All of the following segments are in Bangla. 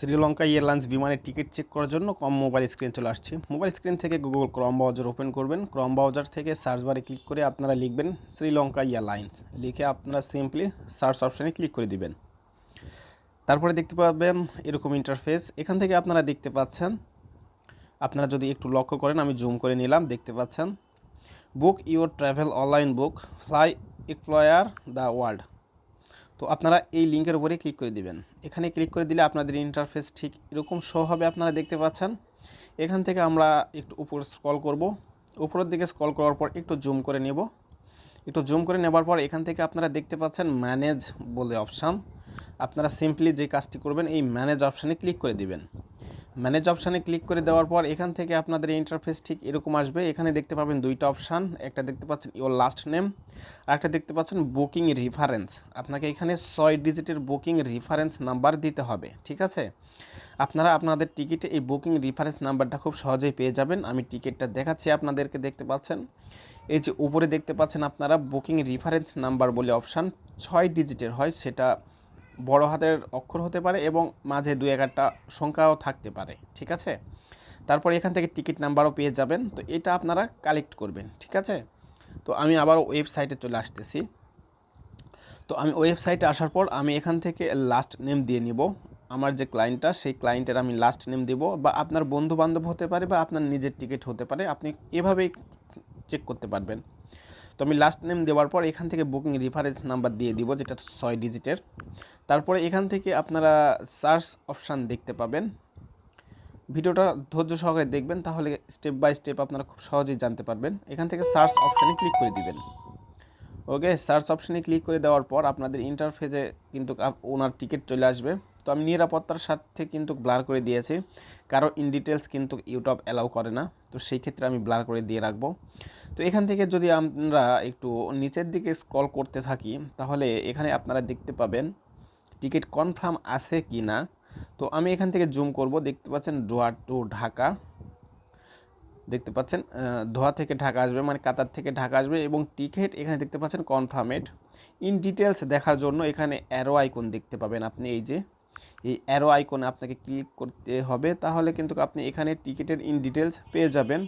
শ্রীলঙ্কা এয়ারলাইন্স বিমানের টিকিট চেক করার জন্য কম মোবাইল স্ক্রিন চলে আসছি। মোবাইল স্ক্রিন থেকে গুগল ক্রম ব্রাউজার ওপেন করবেন। ক্রম ব্রাউজার থেকে সার্চ বারে ক্লিক করে আপনারা লিখবেন শ্রীলঙ্কা এয়ারলাইন্স। লিখে আপনারা সিম্পলি সার্চ অপশানে ক্লিক করে দিবেন। তারপরে দেখতে পাবেন এরকম ইন্টারফেস এখান থেকে আপনারা দেখতে পাচ্ছেন, আপনারা যদি একটু লক্ষ্য করেন, আমি জুম করে নিলাম, দেখতে পাচ্ছেন। Book your travel online book fly explore the world তো আপনারা এই লিঙ্কের উপরে ক্লিক করে দিবেন। এখানে ক্লিক করে দিলে আপনাদের ইন্টারফেস ঠিক এরকম শো হবে আপনারা দেখতে পাচ্ছেন। এখান থেকে আমরা একটু উপর স্ক্রল করব। উপরের দিকে স্ক্রল করার পর একটু জুম করে নেব। একটু জুম করে নেবার পর এখান থেকে আপনারা দেখতে পাচ্ছেন ম্যানেজ বলে অপশান আপনারা সিম্পলি যে কাজটি করবেন, এই ম্যানেজ অপশানে ক্লিক করে দিবেন। ম্যানেজ অপশানে ক্লিক করে দেওয়ার পর এখান থেকে আপনাদের ইন্টারফেস ঠিক এরকম আসবে। এখানে দেখতে পাবেন দুইটা অপশান একটা দেখতে পাচ্ছেন ইওর লাস্ট নেম আর একটা দেখতে পাচ্ছেন বুকিং রেফারেন্স আপনাকে এখানে ছয় ডিজিটের বুকিং রেফারেন্স নাম্বার দিতে হবে, ঠিক আছে? আপনারা আপনাদের টিকিটে এই বুকিং রেফারেন্স নাম্বারটা খুব সহজেই পেয়ে যাবেন। আমি টিকিটটা দেখাচ্ছি আপনাদেরকে, দেখতে পাচ্ছেন? এই যে উপরে দেখতে পাচ্ছেন আপনারা বুকিং রেফারেন্স নাম্বার বলে অপশান ছয় ডিজিটের হয়, সেটা বড় হাতের অক্ষর হতে পারে এবং মাঝে দু একটা সংখ্যাও থাকতে পারে, ঠিক আছে? তারপর এখান থেকে টিকিট নাম্বারও পেয়ে যাবেন, তো এটা আপনারা কালেক্ট করবেন, ঠিক আছে? তো আমি আবার ওয়েবসাইটে চলে আসতেছি। তো আমি ওয়েবসাইটে আসার পর আমি এখান থেকে লাস্ট নেম দিয়ে নিব। আমার যে ক্লায়েন্টটা সেই ক্লায়েন্টের আমি লাস্ট নেম দেব বা আপনার বন্ধু বান্ধব হতে পারে বা আপনার নিজের টিকিট হতে পারে, আপনি এভাবেই চেক করতে পারবেন। তো আমি লাস্ট নেম দেওয়ার পর এখান থেকে বুকিং রেফারেন্স নাম্বার দিয়ে দিব, যেটা ছয় ডিজিটের তারপরে এখান থেকে আপনারা সার্চ অপশান দেখতে পাবেন। ভিডিওটা ধৈর্য সহকারে দেখবেন, তাহলে স্টেপ বাই স্টেপ আপনারা খুব সহজেই জানতে পারবেন। এখান থেকে সার্চ অপশানে ক্লিক করে দিবেন। ওকে সার্চ অপশানে ক্লিক করে দেওয়ার পর আপনাদের ইন্টারফেসে কিন্তু ওনার টিকিট চলে আসবে। তো আমি নিরাপত্তার সাথে কিন্তু ব্লার করে দিয়েছি। কারও ইন ডিটেলস কিন্তু ইউটিউব অ্যালাউ করে না। তো সেই ক্ষেত্রে আমি ব্লার করে দিয়ে রাখব। তো এখান থেকে যদি আমরা একটু নিচের দিকে স্ক্রল করতে থাকি, তাহলে এখানে আপনারা দেখতে পাবেন টিকিট কনফার্ম আছে কি না। তো আমি এখান থেকে জুম করব, দেখতে পাচ্ছেন ডোয়ার টু ঢাকা দেখতে পাচ্ছেন দোহা থেকে ঢাকা আসবে মানে কাতার থেকে ঢাকা আসবে এবং টিকিট এখানে দেখতে পাচ্ছেন কনফার্মেড ইন ডিটেলস দেখার জন্য এখানে অ্যারো আইকন দেখতে পাবেন আপনি, এই যে। এই অ্যারো আইকনে আপনাকে ক্লিক করতে হবে, তাহলে কিন্তু আপনি এখানে টিকিটের ইন ডিটেলস পেয়ে যাবেন।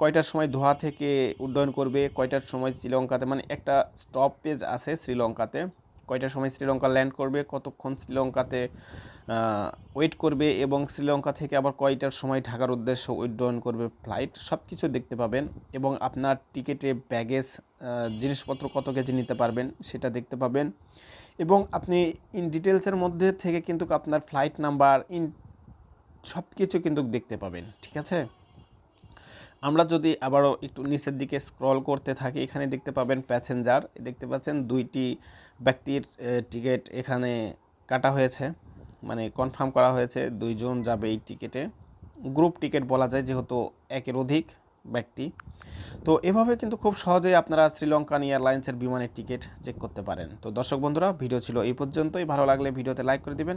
কয়টার সময় দোহা থেকে উড্ডয়ন করবে, কয়টার সময় শ্রীলঙ্কাতে মানে একটা স্টপ পেজ আছে শ্রীলঙ্কাতে। কয়টার সময় শ্রীলঙ্কা ল্যান্ড করবে, কতক্ষণ শ্রীলঙ্কাতে ওয়েট করবে এবং শ্রীলঙ্কা থেকে আবার কয়টার সময় ঢাকার উদ্দেশ্যে উড্ডয়ন করবে ফ্লাইট সব কিছু দেখতে পাবেন এবং আপনার টিকিটে ব্যাগেজ জিনিসপত্র কত কেজি নিতে পারবেন সেটা দেখতে পাবেন। এবং আপনি ইন ডিটেলসের মধ্যে থেকে কিন্তু আপনার ফ্লাইট নাম্বার ইন সব কিছু কিন্তু দেখতে পাবেন, ঠিক আছে? আমরা যদি আবারও একটু নিচের দিকে স্ক্রল করতে থাকি, এখানে দেখতে পাবেন প্যাসেঞ্জার দেখতে পাচ্ছেন দুইটি ব্যক্তির টিকিট এখানে কাটা হয়েছে মানে কনফার্ম করা হয়েছে, দুইজন যাবে এই টিকিটে গ্রুপ টিকিট বলা যায়, যেহেতু একের অধিক। ব্যক্তি। তো এভাবে কিন্তু খুব সহজেই আপনারা শ্রীলঙ্কান এয়ারলাইন্সের বিমানের টিকিট চেক করতে পারেন। তো দর্শক বন্ধুরা, ভিডিও ছিল এই পর্যন্তই। ভালো লাগলে ভিডিওতে লাইক করে দিবেন।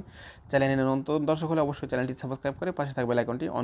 চ্যানেলের নতুন দর্শক হলে অবশ্যই চ্যানেলটি সাবস্ক্রাইব করে পাশে থাকবে লাইকনটি অন